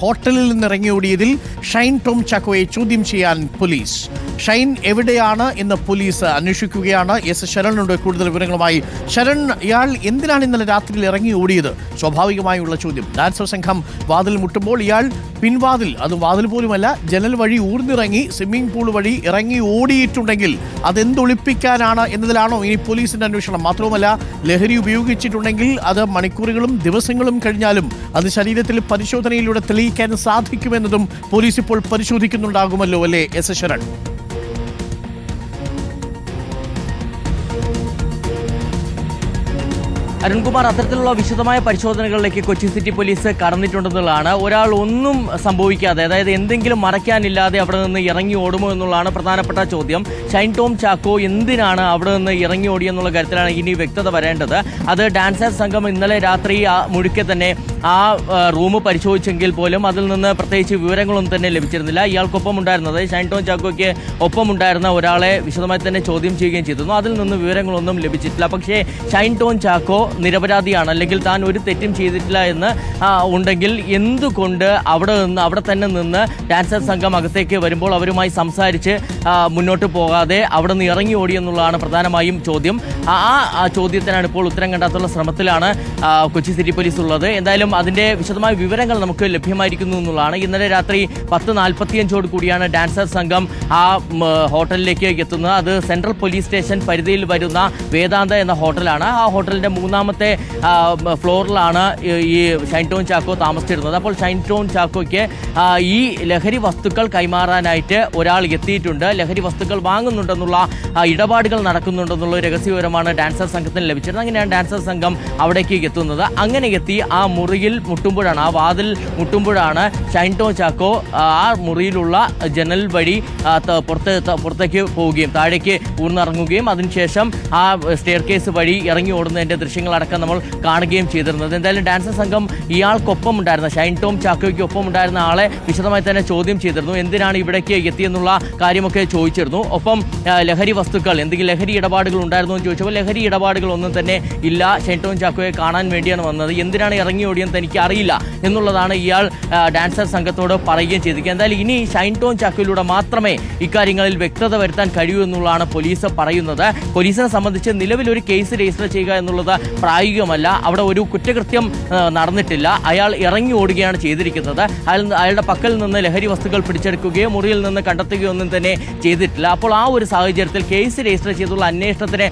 ഹോട്ടലിൽ നിന്ന് ഇറങ്ങിയോടിയതിൽ ഷൈൻ ടോം ചാക്കോയെ ചോദ്യം ചെയ്യാൻ പോലീസ് ഷൈൻ എവിടെയാണ് എന്ന് പോലീസ് അന്വേഷിക്കുകയാണ്. എസ് ശരണിനോട് കൂടുതൽ വിവരങ്ങളുമായി ശരൺ ഇയാൾ എന്തിനാണ് ഇന്നലെ രാത്രിയിൽ ഇറങ്ങി ഓടിയത്? സ്വാഭാവികമായുള്ള ചോദ്യം. ഡാൻസർ സംഘം വാതിൽ മുട്ടുമ്പോൾ ഇയാൾ പിൻവാതിൽ അത് വാതിൽ പോലുമല്ല ജനൽ വഴി ഊർന്നിറങ്ങി സ്വിമ്മിംഗ് പൂൾ വഴി ഇറങ്ങി ഓടിയിട്ടുണ്ടെങ്കിൽ അതെന്തൊളിപ്പിക്കാനാണ് എന്നതിലാണോ ഇനി പോലീസിന്റെ അന്വേഷണം. മാത്രവുമല്ല ലഹരി ഉപയോഗിച്ചിട്ടുണ്ടെങ്കിൽ അത് മണിക്കൂറുകളും ദിവസങ്ങളും കഴിഞ്ഞാലും അത് ശരീരത്തിൽ പരിശോധനയിലൂടെ തെളിയിക്കാൻ സാധിക്കുമെന്നതും പോലീസ് ഇപ്പോൾ പരിശോധിക്കുന്നുണ്ടാകുമല്ലോ അല്ലേ എസ് ശരൺ? അരുൺകുമാർ അത്തരത്തിലുള്ള വിശദമായ പരിശോധനകളിലേക്ക് കൊച്ചി സിറ്റി പോലീസ് കടന്നിട്ടുണ്ടെന്നുള്ളതാണ്. ഒരാൾ ഒന്നും സംഭവിക്കാതെ അതായത് എന്തെങ്കിലും മറയ്ക്കാനില്ലാതെ അവിടെ നിന്ന് ഇറങ്ങി ഓടുമോ എന്നുള്ളതാണ് പ്രധാനപ്പെട്ട ചോദ്യം. ഷൈൻ ടോം ചാക്കോ എന്തിനാണ് അവിടെ നിന്ന് ഇറങ്ങി ഓടിയെന്നുള്ള കാര്യത്തിലാണ് ഇനി വ്യക്തത വരേണ്ടത്. അത് ഡാൻസേഴ്സ് സംഘം ഇന്നലെ രാത്രി ആ മുഴുക്കെ തന്നെ ആ റൂം പരിശോധിച്ചെങ്കിൽ പോലും അതിൽ നിന്ന് പ്രത്യേകിച്ച് വിവരങ്ങളൊന്നും തന്നെ ലഭിച്ചിരുന്നില്ല. ഇയാൾക്കൊപ്പം ഉണ്ടായിരുന്നത് ഷൈൻ ടോം ചാക്കോയ്ക്ക് ഒപ്പം ഉണ്ടായിരുന്ന ഒരാളെ വിശദമായി തന്നെ ചോദ്യം ചെയ്യുകയും ചെയ്തിരുന്നു. അതിൽ നിന്ന് വിവരങ്ങളൊന്നും ലഭിച്ചിട്ടില്ല. പക്ഷേ ഷൈൻ ടോം ചാക്കോ നിരപരാധിയാണ്. അല്ലെങ്കിൽ താൻ ഒരു തെറ്റും ചെയ്തിട്ടില്ല എന്ന് ഉണ്ടെങ്കിൽ എന്തുകൊണ്ട് അവിടെ നിന്ന് അവിടെ തന്നെ നിന്ന് ഡാൻസർ സംഘം അകത്തേക്ക് വരുമ്പോൾ അവരുമായി സംസാരിച്ച് മുന്നോട്ട് പോകാതെ അവിടെ നിന്ന് ഇറങ്ങി ഓടി എന്നുള്ളതാണ് പ്രധാനമായും ചോദ്യം. ആ ചോദ്യത്തിനാണ് ഇപ്പോൾ ഉത്തരം കണ്ടെത്തുള്ള ശ്രമത്തിലാണ് കൊച്ചി സിറ്റി പോലീസ് ഉള്ളത്. എന്തായാലും അതിന്റെ വിശദമായ വിവരങ്ങൾ നമുക്ക് ലഭ്യമായിരിക്കുന്നു എന്നുള്ളതാണ്. ഇന്നലെ രാത്രി പത്ത് നാൽപ്പത്തിയഞ്ചോട് കൂടിയാണ് ഡാൻസർ സംഘം ആ ഹോട്ടലിലേക്ക് എത്തുന്നത്. അത് സെൻട്രൽ പോലീസ് സ്റ്റേഷൻ പരിധിയിൽ വരുന്ന വേദാന്ത എന്ന ഹോട്ടലാണ്. ആ ഹോട്ടലിന്റെ ഹോട്ടലിന്റെ മൂന്നാമത്തെ ഫ്ലോറിലാണ് ഈ- ഷൈൻ ടോൺ ചാക്കോ താമസിച്ചിരുന്നത്. അപ്പോൾ ഷൈൻ ടോൺ ചാക്കോയ്ക്ക് ഈ ലഹരി വസ്തുക്കൾ കൈമാറാനായിട്ട് ഒരാൾ എത്തിയിട്ടുണ്ട്. ലഹരി വസ്തുക്കൾ വാങ്ങുന്നുണ്ടെന്നുള്ള ഇടപാടുകൾ നടക്കുന്നുണ്ടെന്നുള്ള രഹസ്യവിവരമാണ് ഡാൻസർ സംഘത്തിന് ലഭിച്ചത് അങ്ങനെയാണ് ഡാൻസർ സംഘം അവിടേക്ക് എത്തുന്നത്. അങ്ങനെ എത്തി ആ മുറിയിൽ മുട്ടുമ്പോഴാണ് ആ വാതിൽ മുട്ടുമ്പോഴാണ് ഷൈൻ ടോൺ ചാക്കോ ആ മുറിയിലുള്ള ജനൽ വഴി പുറത്ത് പുറത്തേക്ക് പോവുകയും താഴേക്ക് ഊർന്നിറങ്ങുകയും അതിനുശേഷം ആ സ്റ്റെയർ കേസ് വഴി ഇറങ്ങി ഓടുന്നതിന്റെ ദൃശ്യങ്ങളടക്കം നമ്മൾ കാണുകയും ചെയ്തിരുന്നത്. എന്തായാലും ഡാൻസർ സംഘം ഇയാൾക്കൊപ്പം ഉണ്ടായിരുന്ന ഷൈൻ ടോം ചാക്കോയ്ക്ക് ഒപ്പം ഉണ്ടായിരുന്ന ആളെ വിശദമായി തന്നെ ചോദ്യം ചെയ്തിരുന്നു. എന്തിനാണ് ഇവിടേക്ക് എത്തിയെന്നുള്ള കാര്യമൊക്കെ ചോദിച്ചിരുന്നു. ഒപ്പം ലഹരി വസ്തുക്കൾ എന്തെങ്കിലും ലഹരി ഇടപാടുകൾ ഉണ്ടായിരുന്നു എന്ന് ചോദിച്ചപ്പോൾ ലഹരി ഇടപാടുകൾ ഒന്നും തന്നെ ഇല്ല. ഷൈൻ ടോം ചാക്കോയെ കാണാൻ വേണ്ടിയാണ് വന്നത്. എന്തിനാണ് ഇറങ്ങി ഓടിയെന്ന് തനിക്ക് അറിയില്ല എന്നുള്ളതാണ് ഇയാൾ ഡാൻസർ സംഘത്തോട് പറയുകയും ചെയ്തിരിക്കുക എന്തായാലും ഇനി ഷൈൻ ടോം ചാക്കോയിലൂടെ മാത്രമേ ഇക്കാര്യങ്ങളിൽ വ്യക്തത വരുത്താൻ കഴിയൂ എന്നുള്ളതാണ് പോലീസ് പറയുന്നത്. പോലീസിനെ സംബന്ധിച്ച് നിലവിൽ ഒരു കേസ് രജിസ്റ്റർ ചെയ്യുക എന്നുള്ളത് പ്രായോഗികമല്ല. അവിടെ ഒരു കുറ്റകൃത്യം നടന്നിട്ടില്ല. അയാൾ ഇറങ്ങി ഓടുകയാണ് ചെയ്തിരിക്കുന്നത്. അയാൾ അയാളുടെ പക്കൽ നിന്ന് ലഹരി വസ്തുക്കൾ പിടിച്ചെടുക്കുകയോ മുറിയിൽ നിന്ന് കണ്ടെത്തുകയോ ഒന്നും തന്നെ ചെയ്തിട്ടില്ല. അപ്പോൾ ആ ഒരു സാഹചര്യത്തിൽ കേസ് രജിസ്റ്റർ ചെയ്തുള്ള അന്വേഷണത്തിന്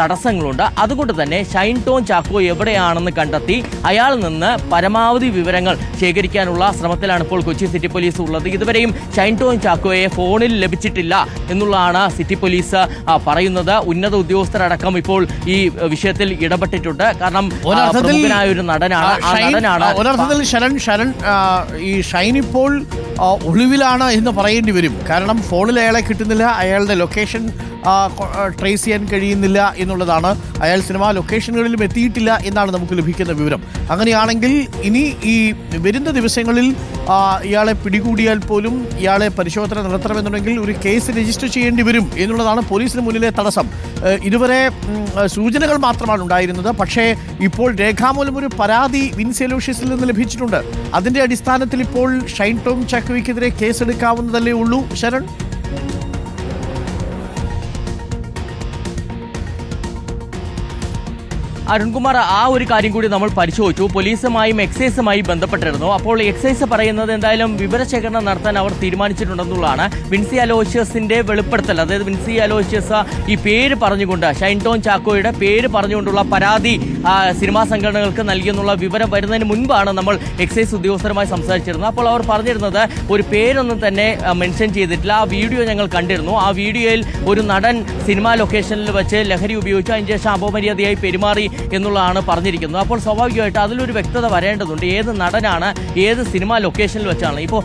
തടസ്സങ്ങളുണ്ട്. അതുകൊണ്ട് തന്നെ ഷൈൻ ടോൺ ചാക്കോ എവിടെയാണെന്ന് കണ്ടെത്തി അയാൾ നിന്ന് പരമാവധി വിവരങ്ങൾ ശേഖരിക്കാനുള്ള ശ്രമത്തിലാണ് ഇപ്പോൾ കൊച്ചി സിറ്റി പോലീസ് ഉള്ളത്. ഇതുവരെയും ഷൈൻ ടോൺ ചാക്കോയെ ഫോണിൽ ലഭിച്ചിട്ടില്ല എന്നുള്ളതാണ് സിറ്റി പോലീസ് പറയുന്നത്. ഉന്നത ഉദ്യോഗസ്ഥരടക്കം ഇപ്പോൾ ഈ വിഷയത്തിൽ ഇടപെട്ടിട്ടുണ്ട്. കാരണം ആ, ഒരർത്ഥത്തിൽ പ്രമുഖനായ ഒരു നടനാണ്. ആ നടനാണ് ഒരർത്ഥത്തിൽ ശരൺ ശരൺ ഈ ഷൈൻ ഇപ്പോൾ ഒളിവിലാണ് എന്ന് പറയേണ്ടി വരും. കാരണം ഫോണിൽ അയാളെ കിട്ടുന്നില്ല. അയാളുടെ ലൊക്കേഷൻ ട്രേസ് ചെയ്യാൻ കഴിയുന്നില്ല എന്നുള്ളതാണ്. അയാൾ സിനിമാ ലൊക്കേഷനുകളിലും എത്തിയിട്ടില്ല എന്നാണ് നമുക്ക് ലഭിക്കുന്ന വിവരം. അങ്ങനെയാണെങ്കിൽ ഇനി ഈ വരുന്ന ദിവസങ്ങളിൽ ഇയാളെ പിടികൂടിയാൽ പോലും ഇയാളെ പരിശോധന നടത്തണമെന്നുണ്ടെങ്കിൽ ഒരു കേസ് രജിസ്റ്റർ ചെയ്യേണ്ടി വരും എന്നുള്ളതാണ് പോലീസിന് മുന്നിലെ തടസ്സം. ഇതുവരെ സൂചനകൾ മാത്രമാണ് ഉണ്ടായിരുന്നത്. പക്ഷേ ഇപ്പോൾ രേഖാമൂലം ഒരു പരാതി വിൻസെലോഷ്യസിൽ നിന്ന് ലഭിച്ചിട്ടുണ്ട്. അതിന്റെ അടിസ്ഥാനത്തിൽ ഇപ്പോൾ ഷൈൻ ടോം ചാക്കോയ്ക്കെതിരെ കേസെടുക്കാവുന്നതല്ലേ ഉള്ളൂ. ശരൺ? അരുൺകുമാർ ആ ഒരു കാര്യം കൂടി നമ്മൾ പരിശോധിച്ചു. പോലീസുമായും എക്സൈസുമായി ബന്ധപ്പെട്ടിരുന്നു. അപ്പോൾ എക്സൈസ് പറയുന്നത് എന്തായാലും വിവരശേഖരണം നടത്താൻ അവർ തീരുമാനിച്ചിട്ടുണ്ടെന്നുള്ളതാണ്. വിൻസി അലോഷ്യസിന്റെ വെളിപ്പെടുത്തൽ. അതായത് വിൻസി അലോഷ്യസ് ഈ പേര് പറഞ്ഞുകൊണ്ട് ഷൈൻ ടോൺ ചാക്കോയുടെ പേര് പറഞ്ഞുകൊണ്ടുള്ള പരാതി സിനിമാ സംഘടനകൾക്ക് നൽകിയെന്നുള്ള വിവരം വരുന്നതിന് മുൻപാണ് നമ്മൾ എക്സൈസ് ഉദ്യോഗസ്ഥരുമായി സംസാരിച്ചിരുന്നത്. അപ്പോൾ അവർ പറഞ്ഞിരുന്നത് ഒരു പേരൊന്നും തന്നെ മെൻഷൻ ചെയ്തിട്ടില്ല. ആ വീഡിയോ ഞങ്ങൾ കണ്ടിരുന്നു. ആ വീഡിയോയിൽ ഒരു നടൻ സിനിമാ ലൊക്കേഷനിൽ വെച്ച് ലഹരി ഉപയോഗിച്ചു അതിന് ശേഷം അപമര്യാദയായി പെരുമാറി. എന്നുള്ളതാണ് പറഞ്ഞിരിക്കുന്നത്. അപ്പോൾ സ്വാഭാവികമായിട്ട് അതിലൊരു വ്യക്തത വരേണ്ടതുണ്ട്. ഏത് നടനാണ് ഏത് സിനിമ ലൊക്കേഷനിൽ വെച്ചാണ്. ഇപ്പോൾ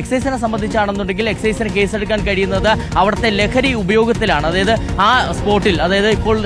എക്സൈസിനെ സംബന്ധിച്ചാണെന്നുണ്ടെങ്കിൽ എക്സൈസിന് കേസെടുക്കാൻ കഴിയുന്നത് അവിടുത്തെ ലഹരി ഉപയോഗത്തിലാണ്. അതായത് ആ സ്പോട്ടിൽ അതായത് ഇപ്പോൾ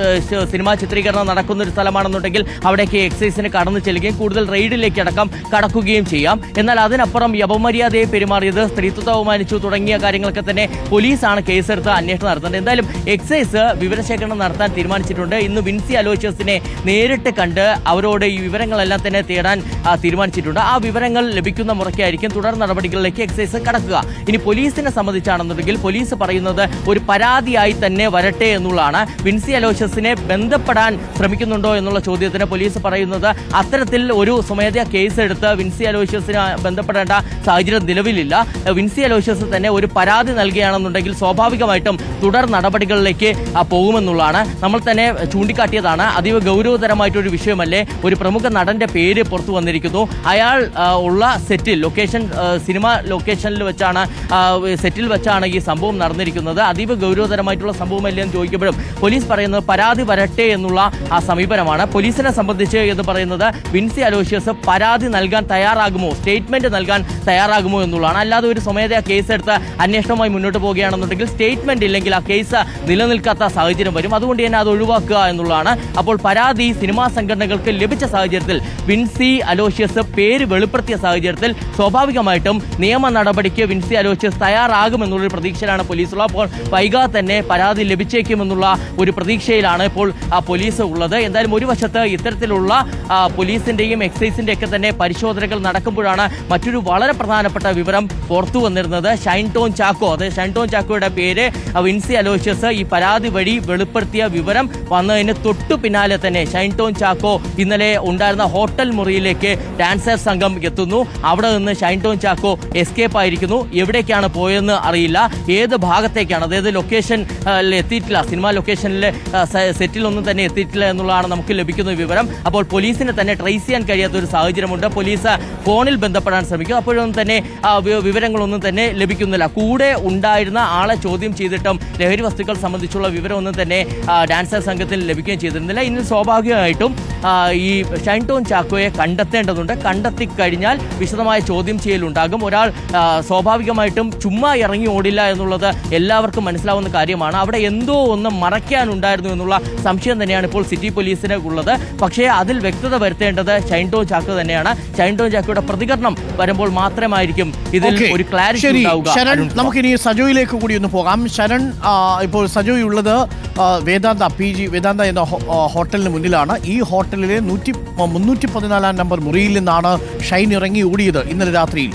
സിനിമാ ചിത്രീകരണം നടക്കുന്ന ഒരു സ്ഥലമാണെന്നുണ്ടെങ്കിൽ അവിടേക്ക് എക്സൈസിന് കടന്നു ചെല്ലുകയും കൂടുതൽ റെയ്ഡിലേക്ക് അടക്കം കടക്കുകയും ചെയ്യാം. എന്നാൽ അതിനപ്പുറം യപമര്യാദയെ പെരുമാറിയത് സ്ത്രീത്വത്തെ അവമാനിച്ചു തുടങ്ങിയ കാര്യങ്ങളൊക്കെ തന്നെ പോലീസാണ് കേസെടുത്ത് അന്വേഷണം നടത്തുന്നത്. എന്തായാലും എക്സൈസ് വിവരശേഖരണം നടത്താൻ തീരുമാനിച്ചിട്ടുണ്ട്. ഇന്ന് വിൻസി അലോഷ്യസിനെ തന്നെ നേരിട്ട് കണ്ട് അവരോട് ഈ വിവരങ്ങളെല്ലാം തന്നെ തേടാൻ തീരുമാനിച്ചിട്ടുണ്ട്. ആ വിവരങ്ങൾ ലഭിക്കുന്ന മുറയ്ക്കായിരിക്കും തുടർ നടപടികളിലേക്ക് എക്സൈസ് കടക്കുക. ഇനി പോലീസിനെ സംബന്ധിച്ചാണെന്നുണ്ടെങ്കിൽ പോലീസ് പറയുന്നത് ഒരു പരാതിയായി തന്നെ വരട്ടെ എന്നുള്ളതാണ്. വിൻസി അലോഷ്യസിനെ ബന്ധപ്പെടാൻ ശ്രമിക്കുന്നുണ്ടോ എന്നുള്ള ചോദ്യത്തിന് പോലീസ് പറയുന്നത് അത്തരത്തിൽ ഒരു സ്വമേധയാ കേസ് എടുത്ത് വിൻസി അലോഷ്യസിനെ ബന്ധപ്പെടേണ്ട സാഹചര്യം നിലവിലില്ല. വിൻസി അലോഷ്യസ് തന്നെ ഒരു പരാതി നൽകുകയാണെന്നുണ്ടെങ്കിൽ സ്വാഭാവികമായിട്ടും തുടർ നടപടികളിലേക്ക് പോകുമെന്നുള്ളതാണ്. നമ്മൾ തന്നെ ചൂണ്ടിക്കാട്ടിയതാണ്. അതീവ ഗൗരവതരമായിട്ടൊരു വിഷയമല്ലേ? ഒരു പ്രമുഖ നടന്റെ പേര് പുറത്തു വന്നിരിക്കുന്നു. അയാൾ ഉള്ള സെറ്റിൽ ലൊക്കേഷൻ സിനിമ ലൊക്കേഷനിൽ വെച്ചാണ് സെറ്റിൽ വെച്ചാണ് ഈ സംഭവം നടന്നിരിക്കുന്നത്. അതീവ ഗൗരവതരമായിട്ടുള്ള സംഭവമല്ലേ എന്ന് ചോദിക്കുമ്പോഴും പോലീസ് പറയുന്നത് പരാതി വരട്ടെ എന്നുള്ള ആ സമീപനമാണ്. പോലീസിനെ സംബന്ധിച്ച് എന്ന് പറയുന്നത് വിൻസി അലോഷ്യസ് പരാതി നൽകാൻ തയ്യാറാകുമോ? സ്റ്റേറ്റ്മെന്റ് നൽകാൻ തയ്യാറാകുമോ എന്നുള്ളതാണ്. അല്ലാതെ ഒരു സ്വമേധയാ കേസ് എടുത്ത് അന്വേഷണവുമായി മുന്നോട്ട് പോവുകയാണെന്നുണ്ടെങ്കിൽ സ്റ്റേറ്റ്മെന്റ് ഇല്ലെങ്കിൽ ആ കേസ് നിലനിൽക്കാത്ത സാഹചര്യം വരും. അതുകൊണ്ട് തന്നെ അത് ഒഴിവാക്കുക എന്നുള്ളതാണ്. അപ്പോൾ പരാതി സിനിമാ സംഘടനകൾക്ക് ലഭിച്ച സാഹചര്യത്തിൽ വിൻസി അലോഷ്യസ് പേര് വെളിപ്പെടുത്തിയ സാഹചര്യത്തിൽ സ്വാഭാവികമായിട്ടും നിയമ നടപടിക്ക് വിൻസി അലോഷ്യസ് തയ്യാറാകുമെന്നുള്ളൊരു പ്രതീക്ഷയിലാണ് പോലീസുള്ള അപ്പോൾ വൈകാതെ തന്നെ പരാതി ലഭിച്ചേക്കുമെന്നുള്ള ഒരു പ്രതീക്ഷയിലാണ് ഇപ്പോൾ ആ പോലീസ് ഉള്ളത്. എന്തായാലും ഒരു വശത്ത് ഇത്തരത്തിലുള്ള പോലീസിന്റെയും എക്സൈസിന്റെ ഒക്കെ തന്നെ പരിശോധനകൾ നടക്കുമ്പോഴാണ് മറ്റൊരു വളരെ പ്രധാനപ്പെട്ട വിവരം പുറത്തു വന്നിരുന്നത്. ഷൈൻ ടോൺ ചാക്കോ അതായത് ഷൈൻ ടോൺ ചാക്കോയുടെ പേര് വിൻസി അലോഷ്യസ് ഈ പരാതി വഴി വെളിപ്പെടുത്തിയ വിവരം വന്നതിന് തൊട്ടു പിന്നാലെ തന്നെ ഷൈൻ ടോൺ ചാക്കോ ഇന്നലെ ഉണ്ടായിരുന്ന ഹോട്ടൽ മുറിയിലേക്ക് ഡാൻസർ സംഘം എത്തുന്നു. അവിടെ നിന്ന് ഷൈൻ ടോൺ ചാക്കോ എസ്കേപ്പ് ആയിരിക്കുന്നു. എവിടേക്കാണ് പോയതെന്ന് അറിയില്ല. ഏത് ഭാഗത്തേക്കാണ്? അതായത് ലൊക്കേഷൻ എത്തിയിട്ടില്ല. സിനിമാ ലൊക്കേഷനിലെ സെറ്റിലൊന്നും തന്നെ എത്തിയിട്ടില്ല എന്നുള്ളതാണ് നമുക്ക് ലഭിക്കുന്ന വിവരം. അപ്പോൾ പോലീസിനെ തന്നെ ട്രേസ് ചെയ്യാൻ കഴിയാത്ത ഒരു സാഹചര്യമുണ്ട്. പോലീസ് ഫോണിൽ ബന്ധപ്പെടാൻ ശ്രമിക്കും. അപ്പോഴൊന്നും തന്നെ വിവരങ്ങളൊന്നും തന്നെ ലഭിക്കുന്നില്ല. കൂടെ ഉണ്ടായിരുന്ന ആളെ ചോദ്യം ചെയ്തിട്ടും ലഹരി വസ്തുക്കൾ സംബന്ധിച്ചുള്ള വിവരമൊന്നും തന്നെ ഡാൻസർ സംഘത്തിൽ ലഭിക്കുകയും ചെയ്തിരുന്നില്ല. ഇന്ന് സ്വാഭാവികമായിട്ടും ആ, ഈ ഷൈൻ ടോൺ ചാക്കോയെ കണ്ടെത്തേണ്ടതുണ്ട്. കണ്ടെത്തി കഴിഞ്ഞാൽ വിശദമായ ചോദ്യം ചെയ്യലുണ്ടാകും. ഒരാൾ സ്വാഭാവികമായിട്ടും ചുമ്മാ ഇറങ്ങി ഓടില്ല എന്നുള്ളത് എല്ലാവർക്കും മനസ്സിലാവുന്ന കാര്യമാണ്. അവിടെ എന്തോ ഒന്ന് മറയ്ക്കാനുണ്ടായിരുന്നു എന്നുള്ള സംശയം തന്നെയാണ് ഇപ്പോൾ സിറ്റി പോലീസിന് ഉള്ളത്. പക്ഷേ അതിൽ വ്യക്തത വരുത്തേണ്ടത് ഷൈൻ ടോൺ ചാക്കോ തന്നെയാണ്. ഷൈൻ ടോൺ ചാക്കോയുടെ പ്രതികരണം വരുമ്പോൾ മാത്രമായിരിക്കും ഇതിൽ ഒരു ക്ലാരിറ്റി ഉണ്ടാവുക. ശരൺ നമുക്കിനി സജോയിലേക്ക് കൂടി ഒന്ന് പോകാം. ശരൺ ഇപ്പോൾ സജോയ് ഉള്ളത് വേദാന്ത പി ജി വേദാന്ത എന്ന ഹോട്ടലിന് മുന്നിലാണ്. ഈ ഹോട്ടലിലെ നൂറ്റി മുന്നൂറ്റി പതിനാലാം നമ്പർ മുറിയിൽ നിന്നാണ് ഷൈൻ ഇറങ്ങി ഓടിയത് ഇന്നലെ രാത്രിയിൽ.